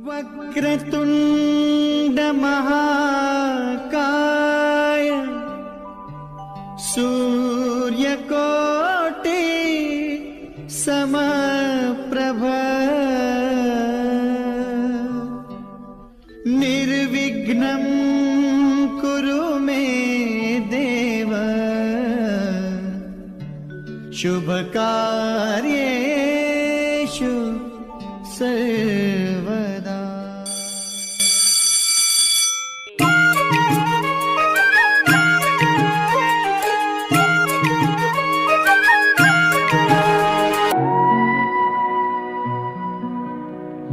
वक्रतुण्ड महाकाय सूर्यकोटि समप्रभ निर्विघ्नं कुरु मे देव। शुभकारि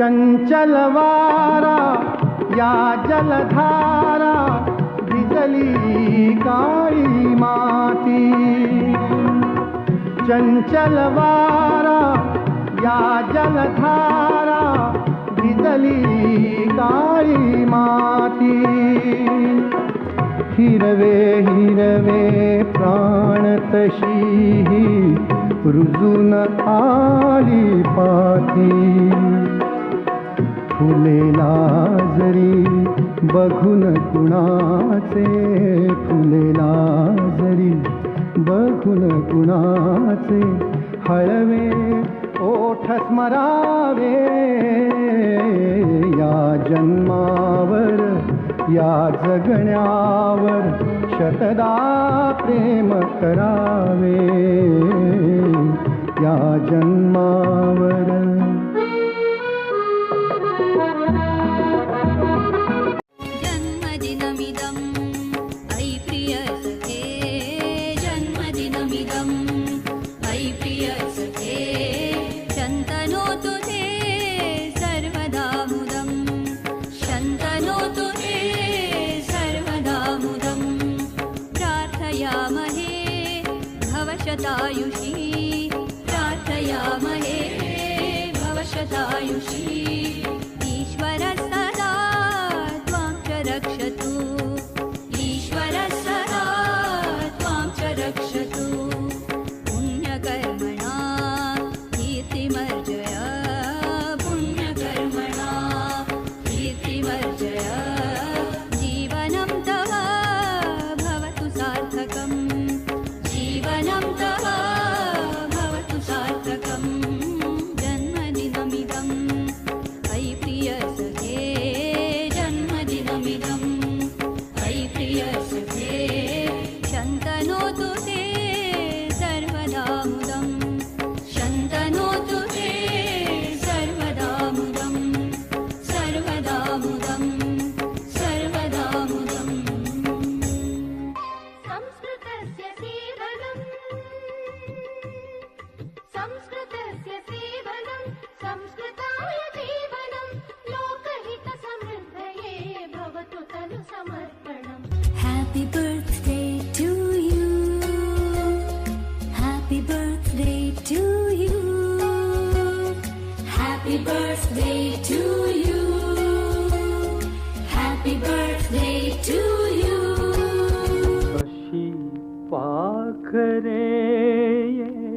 चञ्चलवारा या जलधारा थारा विजली काली मा चञ्चलवारा या जलधारा विजली काली मा हिरवे हीरवे प्राणत ऋजुन ताडी पाी फुलेला जरी बघून कुणाचे फुलेला जरी बघून कुणाचे हळवे ओठ स्मरावे. या जन्मावर या जगण्यावर शतदा प्रेम करावे. या जन्मावर भवशतायुषी प्रार्थयामहे भवशतायुषी ईश्वर आखरे ये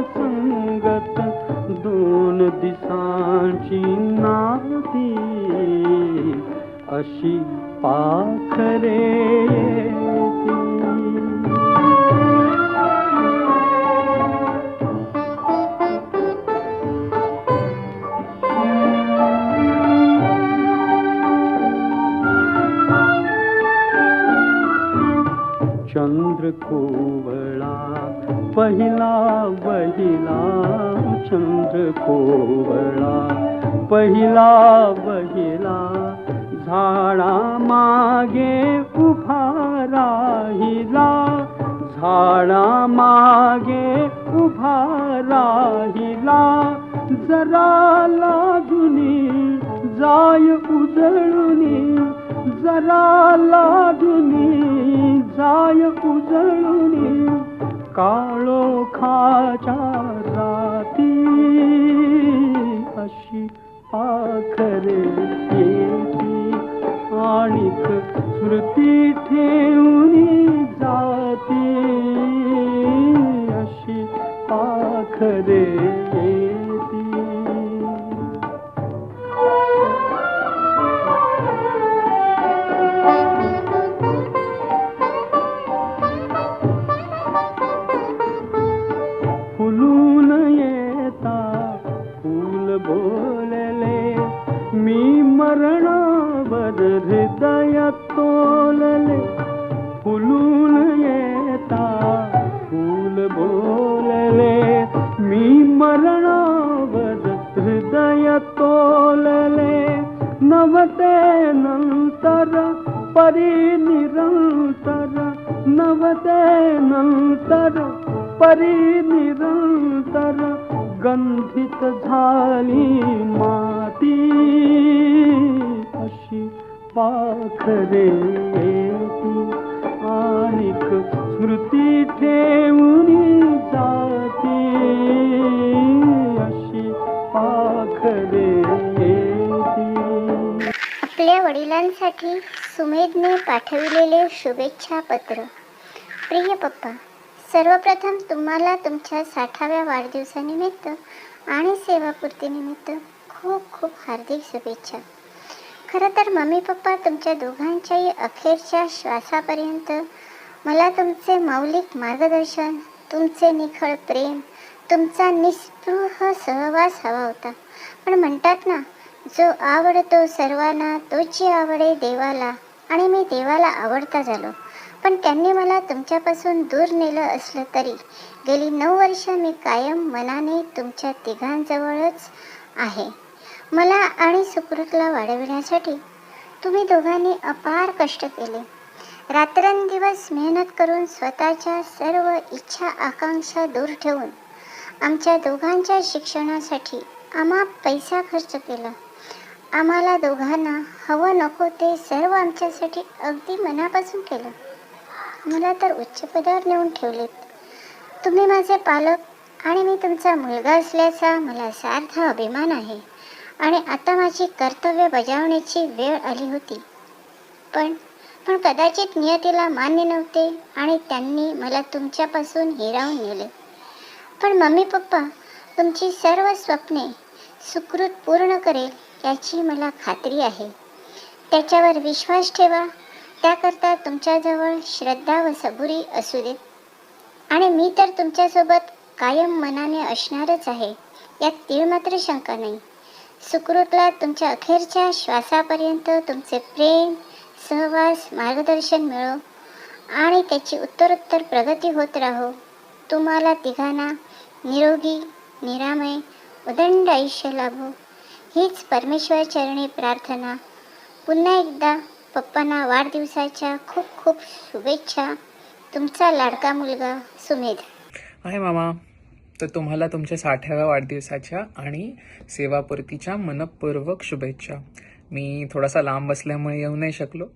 रंगत चंद्र कोवळा पहिला बहिला चंद्र कोवळा पहिला बहिला झाडा मागे उभा राहिला झाडा मागे उभा राहिला जरा लाजुनी जाय उजळुनी जरा लाजुनी जाय उजळुनी काळो खाच्या राती. अशी पाखरे येती आणिक स्मृती ठेवून जाती. अशी पाखरे पाखरे आणिक स्मृती ठेवून जाती. अशी पाखरे आपल्या वडिलांसाठी सुमेधने पाठविलेले शुभेच्छा पत्र प्रिय पप्पा सर्वप्रथम तुम्हाला तुमच्या साठाव्या वाढदिवसानिमित्त आणि सेवापूर्तीनिमित्त खूप खूप हार्दिक शुभेच्छा. खरं तर मम्मी पप्पा तुमच्या दोघांच्याही अखेरच्या श्वासापर्यंत मला तुमचे मौलिक मार्गदर्शन तुमचे निखळ प्रेम तुमचा निस्पृह सहवास हवा होता. पण म्हणतात ना जो आवडतो सर्वांना तोची आवडे देवाला आणि मी देवाला आवडता झालो. पण त्यांनी मला तुमच्यापासून दूर नेलं असलं तरी गेली नऊ वर्ष मी कायम मनाने तुमच्या तिघांजवळच आहे. मला आणि सुकृतला वाढविण्यासाठी तुम्ही दोघांनी अपार कष्ट केले. रात्रंदिवस मेहनत करून स्वतःच्या सर्व इच्छा आकांक्षा दूर ठेवून आमच्या दोघांच्या शिक्षणासाठी आम्हा पैसा खर्च केला. आम्हाला दोघांना हवं नको ते सर्व आमच्यासाठी अगदी मनापासून केलं. मला तर उच्च पदावर नेऊन ठेवलेत. तुम्ही माझे पालक आणि मी तुमचा मुलगा असल्याचा मला सार्थ अभिमान आहे. आणि आता माझी कर्तव्य बजावण्याची वेळ आली होती. पण पण कदाचित नियतीला मान्य नव्हते आणि त्यांनी मला तुमच्यापासून हिरावून नेले. पण मम्मी पप्पा तुमची सर्व स्वप्ने सुकृत पूर्ण करेल याची मला खात्री आहे. त्याच्यावर विश्वास ठेवा त्याकरता तुमच्याजवळ श्रद्धा व सबुरी असू देत आणि मी तर तुमच्यासोबत कायम मनाने असणारच आहे यात तीळ मात्र शंका नाही. सुकृतला तुमच्या अखेरच्या श्वासापर्यंत तुमचे प्रेम सहवास मार्गदर्शन मिळो आणि त्याची उत्तरोत्तर प्रगती होत राहो. तुम्हाला तिघांना निरोगी निरामय उदंड आयुष्य लाभो. हीच परमेश्वर चरणी प्रार्थना. पुन्हा एकदा पप्पांना वाढदिवसाच्या खूप खूप शुभेच्छा. तुमचा लाडका मुलगा सुमेध. हाय मामा. तर तुम्हाला तुमच्या साठाव्या वाढदिवसाच्या आणि सेवापूर्तीच्या मनपूर्वक शुभेच्छा. मी थोडासा लांब असल्यामुळे येऊ नाही शकलो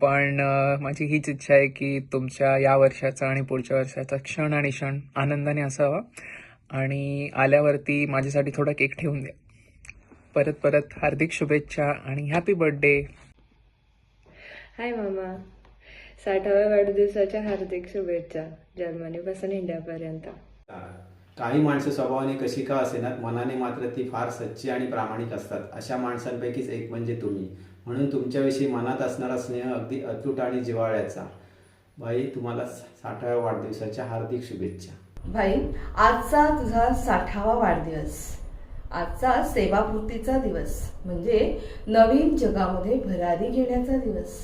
पण माझी हीच इच्छा आहे की तुमच्या या वर्षाचा आणि पुढच्या वर्षाचा क्षण आणि क्षण आनंदाने असावा आणि आल्यावरती माझ्यासाठी थोडा केक ठेवून द्या. परत परत हार्दिक शुभेच्छा आणि हॅपी बर्थडे हाय मामा. साठाव्या वाढदिवसाच्या हार्दिक शुभेच्छा जर्मनीपासून इंडियापर्यंत. काही माणसं स्वभावाने कशी का असेनात मनाने मात्र ती फार सच्ची आणि प्रामाणिक असतात. अशा माणसांपैकीच एक म्हणजे तुम्ही. म्हणून तुमच्याविषयी मनात असणारा स्नेह अगदी अतूट आणि जिवाळ्याचा भाई तुम्हाला साठाव्या वाढदिवसाच्या हार्दिक शुभेच्छा. भाई आजचा तुझा साठावा वाढदिवस. आजचा सेवापूर्तीचा दिवस. म्हणजे नवीन जगामध्ये भरारी घेण्याचा दिवस.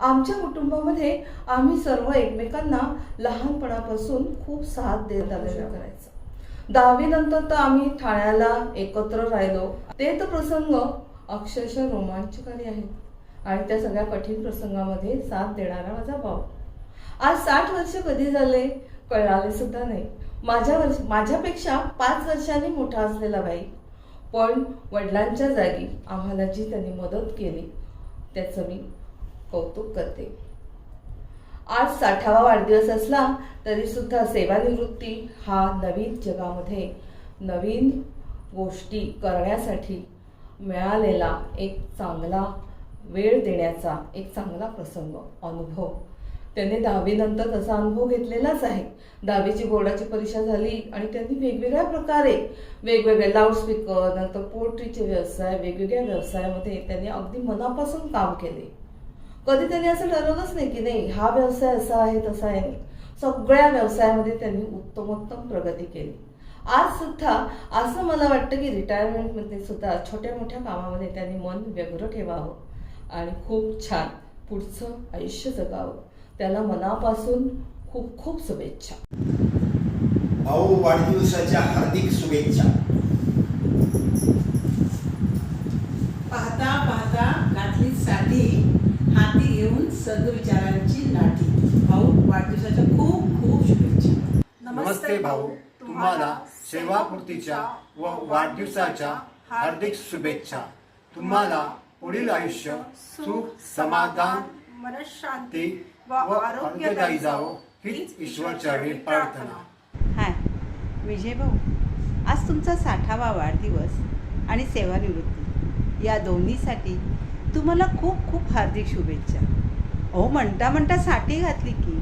आमच्या कुटुंबामध्ये आम्ही सर्व एकमेकांना लहानपणापासून खूप साथ देत आलेला करायचा दहावीनंतर तर आम्ही ठाण्याला एकत्र राहिलो. ते तर प्रसंग अक्षरशः रोमांचकारी आहेत. आणि त्या सगळ्या कठीण प्रसंगामध्ये साथ देणारा माझा भाऊ. आज साठ वर्ष कधी झाले कळाले सुद्धा नाही. माझ्या वर्ष माझ्यापेक्षा पाच वर्षांनी मोठा असलेला बाई. पण वडिलांच्या जागी आम्हाला जी त्यांनी मदत केली त्याचं मी कौतुक करते. आज साठावा वाढदिवस असला तरी सुद्धा सेवानिवृत्ती हा नवीन जगामध्ये नवीन गोष्टी करण्यासाठी मिळालेला एक चांगला वेळ देण्याचा एक चांगला प्रसंग अनुभव. त्याने दहावीनंतर तसा अनुभव घेतलेलाच आहे. दहावीची बोर्डाची परीक्षा झाली आणि त्यांनी वेगवेगळ्या प्रकारे वेगवेगळे लाऊडस्पीकर नंतर पोल्ट्रीचे व्यवसाय वेगवेगळ्या व्यवसायामध्ये त्यांनी अगदी मनापासून काम केले. कधी त्यांनी असं ठरवलंच नाही की नाही हा व्यवसाय असा आहे तसा आहे. नाही सगळ्या व्यवसायामध्ये त्यांनी उत्तमोत्तम प्रगती केली. आज सुद्धा असं मला वाटतं की रिटायरमेंटमध्ये सुद्धा छोट्या मोठ्या कामामध्ये त्यांनी मन व्यग्र ठेवावं आणि खूप छान पुढचं आयुष्य जगावं. त्याला मनापासून खूप खूप शुभेच्छा. भाऊ वाढदिवसाच्या हार्दिक शुभेच्छा. पाहता पाहता घातली साठी हाती घेऊन सद्विचारांची लाठी. भाऊ वाढदिवसाच्या खूप खूप शुभेच्छा. नमस्ते भाऊ. तुम्हाला सेवापूर्तीच्या व वाढदिवसाच्या हार्दिक शुभेच्छा. तुम्हाला पुढील आयुष्य सुख समाधान मनशांती व आरोग्यदायी जावो हीच ईश्वरचरणी प्रार्थना. हाय विजय भाऊ. आज तुमचा साठावा वाढदिवस आणि सेवानिवृत्ती. या दोन्हीसाठी तुम्हाला खूप खूप हार्दिक शुभेच्छा. अहो म्हणता म्हणता साठी घातली की.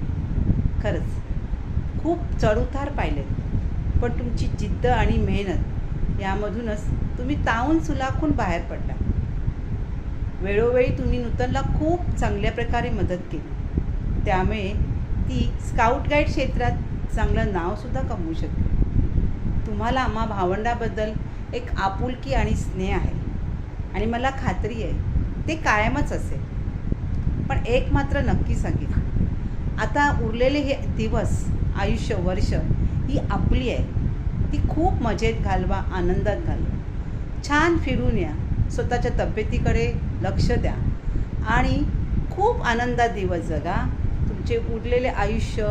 खरंच खूप चढउतार पाहिलेत. पण तुमची जिद्द आणि मेहनत यामधूनच तुम्ही ताऊन सुलाखून बाहेर पडला. वेळोवेळी तुम्ही नूतनला खूप चांगल्या प्रकारे मदत केली. त्यामुळे ती स्काउट गाईड क्षेत्रात चांगलं नावसुद्धा कमवू शकते तुम्हाला आम्हा भावंडाबद्दल एक आपुलकी आणि स्नेह आहे. आणि मला खात्री आहे ते कायमच असेल. पण एक मात्र नक्की सांगेन. आता उरलेले हे दिवस आयुष्य वर्ष ही आपली आहे. ती खूप मजेत घालवा आनंदात घालवा. छान फिरून या. स्वतःच्या तब्येतीकडे लक्ष द्या. आणि खूप आनंदात दिवस जगा. तुमचे उरलेले आयुष्य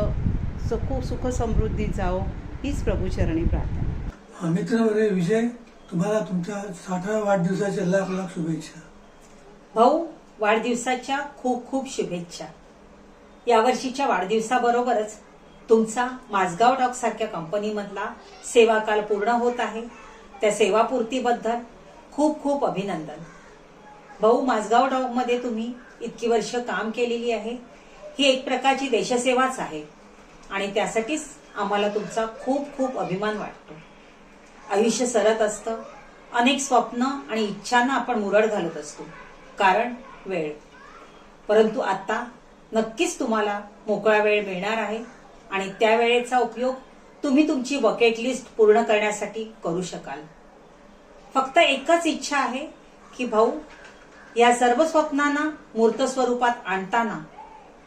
सुख सुख समृद्धी जाओ हीच प्रभूचरणी प्रार्थना. मित्र विजय तुम्हाला तुमच्या साठाव्या वाढदिवसाच्या लाख लाख शुभेच्छा. भाऊ वाढदिवसाच्या खूप खूप शुभेच्छा. यावर्षीच्या वाढदिवसाबरोबरच तुमचा माझगाव डॉक सारख्या कंपनीमधला सेवाकाल पूर्ण होत आहे. त्या सेवापूर्तीबद्दल खूप खूप अभिनंदन. भाऊ माझगाव डॉगमध्ये तुम्ही इतकी वर्ष काम केलेली आहे. ही एक प्रकारची देशसेवाच आहे. आणि त्यासाठीच आम्हाला तुमचा खूप खूप अभिमान वाटतो. आयुष्य सरत असतं. अनेक स्वप्न आणि इच्छांना आपण मुरड घालत असतो. कारण वेळ. परंतु आता नक्कीच तुम्हाला मोकळा वेळ मिळणार आहे आणि त्या वेळेचा उपयोग तुम्ही तुमची बकेट लिस्ट पूर्ण करण्यासाठी करू शकाल. फक्त एकच इच्छा आहे की भाऊ या सर्व स्वप्नांना मूर्त स्वरूपात आणताना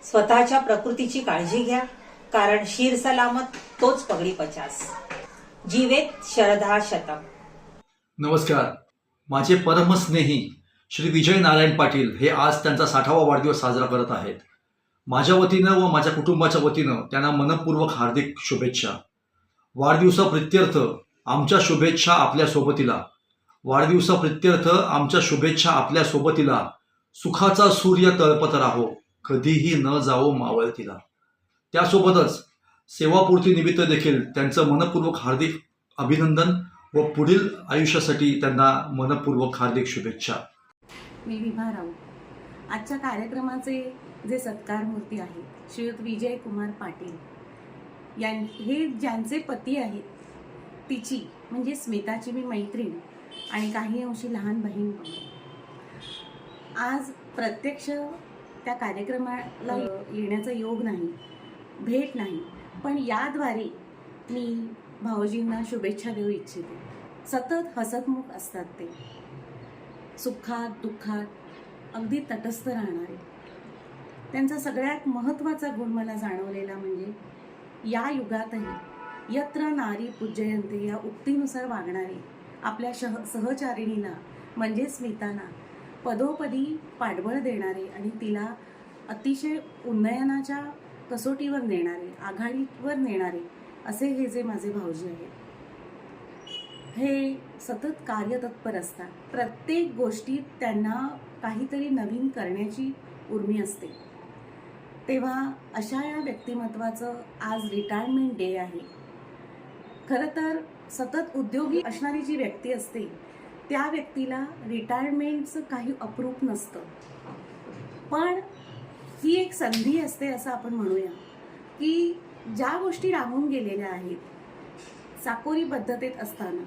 स्वतःच्या प्रकृतीची काळजी घ्या कारण शीर सलामत तोच पगडी पचास. जीवेत शरदा शतम. नमस्कार. माझे परमस्नेही श्री विजय नारायण पाटील हे आज त्यांचा साठावा वाढदिवस साजरा करत आहेत. माझ्या वतीनं व माझ्या कुटुंबाच्या वतीनं त्यांना मनपूर्वक हार्दिक शुभेच्छा. वाढदिवसाप्रित्यर्थ आमच्या शुभेच्छा आपल्या सोबतीला. वाढदिवसाप्रित्यर्थ आमच्या शुभेच्छा आपल्या सोबतीला. सुखाचा सूर्य तळपत राहो कधीही न जावो मावळतीला. त्यासोबतच सेवापूर्ती निमित्त देखील त्यांचं मनपूर्वक हार्दिक अभिनंदन व पुढील आयुष्यासाठी त्यांना मनपूर्वक हार्दिक शुभेच्छा. मी विभा राऊत. आजच्या कार्यक्रमाचे जे सत्कार मूर्ती आहेत श्रीयुत विजय कुमार पाटील यां हे ज्यांचे पती आहेत तिची म्हणजे स्मिताची मी मैत्रीण आणि काही अंशी लहान बहीण पण. आज प्रत्यक्ष त्या कार्यक्रमाला येण्याचा योग नाही भेट नाही पण याद्वारे मी भाऊजींना शुभेच्छा देऊ इच्छिते. सतत हसतमुख असतात ते. सुखात दुःखात अगदी तटस्थ राहणारे त्यांचा सगळ्यात महत्त्वाचा गुण मला जाणवलेला म्हणजे या युगातही यत्र नारी पूजयंते या उक्तीनुसार वागणारे आपल्या शह सहचारिणीला म्हणजे स्मिताला पदोपदी पाठबळ देणारे आणि तिला अतिशय उन्नयनाच्या कसोटीवर नेणारे आघाडीवर नेणारे असे हे जे माझे भाऊजी आहेत. हे सतत कार्यतत्पर असतात. प्रत्येक गोष्टीत त्यांना काहीतरी नवीन करण्याची उर्मी असते. तेव्हा अशा या व्यक्तिमत्वाचं आज रिटायरमेंट डे आहे. खरं तर सतत उद्योगी असणारी जी व्यक्ती असते त्या व्यक्तीला रिटायरमेंटचं काही अप्रूप नसतं. पण ही एक संधी असते असं आपण म्हणूया की ज्या गोष्टी राहून गेलेल्या आहेत चाकोरी पद्धतीत असताना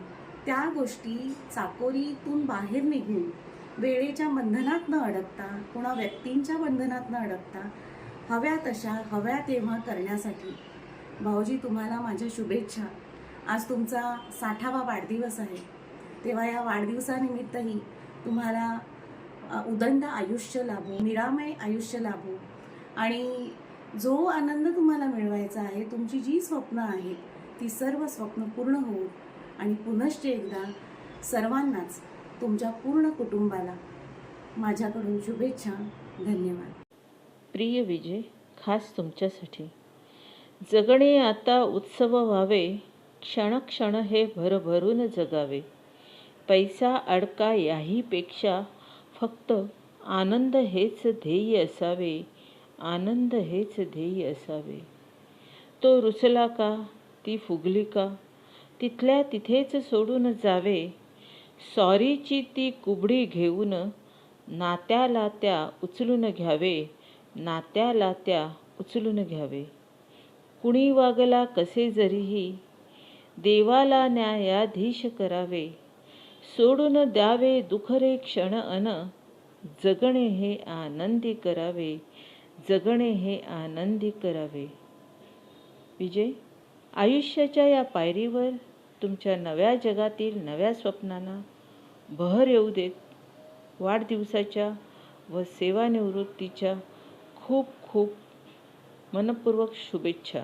त्या गोष्टी चाकोरीतून बाहेर निघून वेळेच्या बंधनात न अडकता कुणा व्यक्तींच्या बंधनात न अडकता हव्या तशा हव्या तेव्हा करण्यासाठी. भाऊजी तुम्हाला माझ्या शुभेच्छा. आज तुमचा साठावा वाढदिवस आहे. तेव्हा या वाढदिवसानिमित्तही तुम्हाला उदंड आयुष्य लाभो निरामय आयुष्य लाभो. आणि जो आनंद तुम्हाला मिळवायचा आहे तुमची जी स्वप्न आहेत ती सर्व स्वप्न पूर्ण होऊ आणि पुनश्च एकदा सर्वांनाच तुमच्या पूर्ण कुटुंबाला माझ्याकडून शुभेच्छा धन्यवाद. प्रिय विजय खास तुमच्यासाठी. जगणे आता उत्सव व्हावे क्षणक्षण हे भरभरून जगावे. पैसा अडका याहीपेक्षा फक्त आनंद हेच ध्येय असावे आनंद हेच ध्येय असावे. तो रुसला का ती फुगली का तिथल्या तिथेच सोडून जावे. सॉरीची ती कुबडी घेऊन नात्याला त्या उचलून घ्यावे. नात्याला त्या उचलून घ्यावे. कुणी वागला कसे जरीही देवाला न्यायाधीश करावे. सोडून द्यावे दुखरे क्षण अन जगणे हे आनंदी करावे. जगणे हे आनंदी करावे. विजय? आयुष्याच्या या पायरीवर तुमच्या नव्या जगातील नव्या स्वप्नांना बहर येऊ देत वाढदिवसाच्या व सेवानिवृत्तीच्या खूप खूप मनपूर्वक शुभेच्छा.